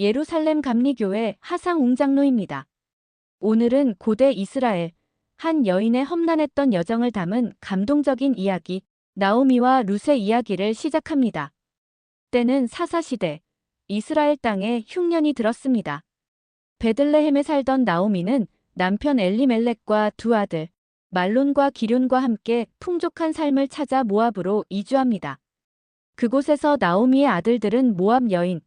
예루살렘 감리교회 하상웅 장로입니다. 오늘은 고대 이스라엘 한 여인의 험난했던 여정을 담은 감동적인 이야기 나오미와 룻의 이야기를 시작합니다. 때는 사사시대 이스라엘 땅에 흉년이 들었습니다. 베들레헴에 살던 나오미는 남편 엘리멜렉과 두 아들 말론과 기륜과 함께 풍족한 삶을 찾아 모압으로 이주합니다. 그곳에서 나오미의 아들들은 모압 여인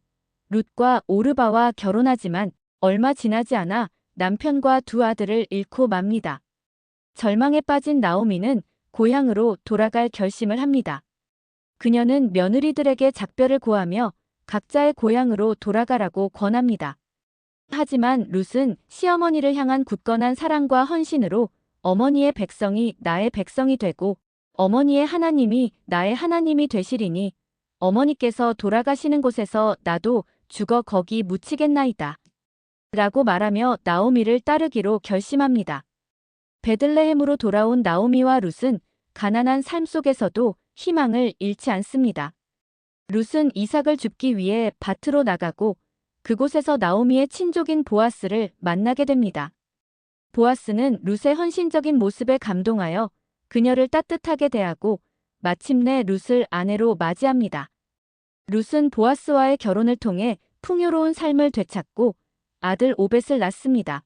룻과 오르바와 결혼하지만 얼마 지나지 않아 남편과 두 아들을 잃고 맙니다. 절망에 빠진 나오미는 고향으로 돌아갈 결심을 합니다. 그녀는 며느리들에게 작별을 고하며 각자의 고향으로 돌아가라고 권합니다. 하지만 룻은 시어머니를 향한 굳건한 사랑과 헌신으로 어머니의 백성이 나의 백성이 되고 어머니의 하나님이 나의 하나님이 되시리니 어머니께서 돌아가시는 곳에서 나도 죽어 거기 묻히겠나이다. 라고 말하며 나오미를 따르기로 결심합니다. 베들레헴으로 돌아온 나오미와 룻은 가난한 삶 속에서도 희망을 잃지 않습니다. 룻은 이삭을 줍기 위해 밭으로 나가고 그곳에서 나오미의 친족인 보아스를 만나게 됩니다. 보아스는 룻의 헌신적인 모습에 감동하여 그녀를 따뜻하게 대하고 마침내 룻을 아내로 맞이합니다. 룻은 보아스와의 결혼을 통해 풍요로운 삶을 되찾고 아들 오벳을 낳습니다.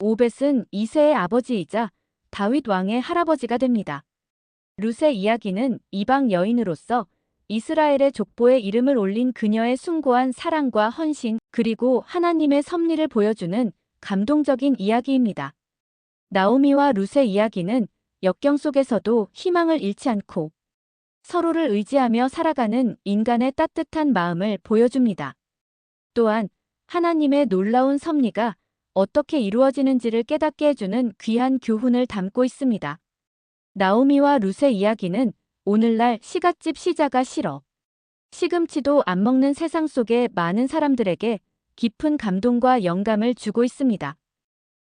오벳은 이세의 아버지이자 다윗 왕의 할아버지가 됩니다. 룻의 이야기는 이방 여인으로서 이스라엘의 족보에 이름을 올린 그녀의 숭고한 사랑과 헌신 그리고 하나님의 섭리를 보여주는 감동적인 이야기입니다. 나오미와 룻의 이야기는 역경 속에서도 희망을 잃지 않고 서로를 의지하며 살아가는 인간의 따뜻한 마음을 보여줍니다. 또한 하나님의 놀라운 섭리가 어떻게 이루어지는지를 깨닫게 해주는 귀한 교훈을 담고 있습니다. 나오미와 룻의 이야기는 오늘날 시갓집 시자가 싫어. 시금치도 안 먹는 세상 속의 많은 사람들에게 깊은 감동과 영감을 주고 있습니다.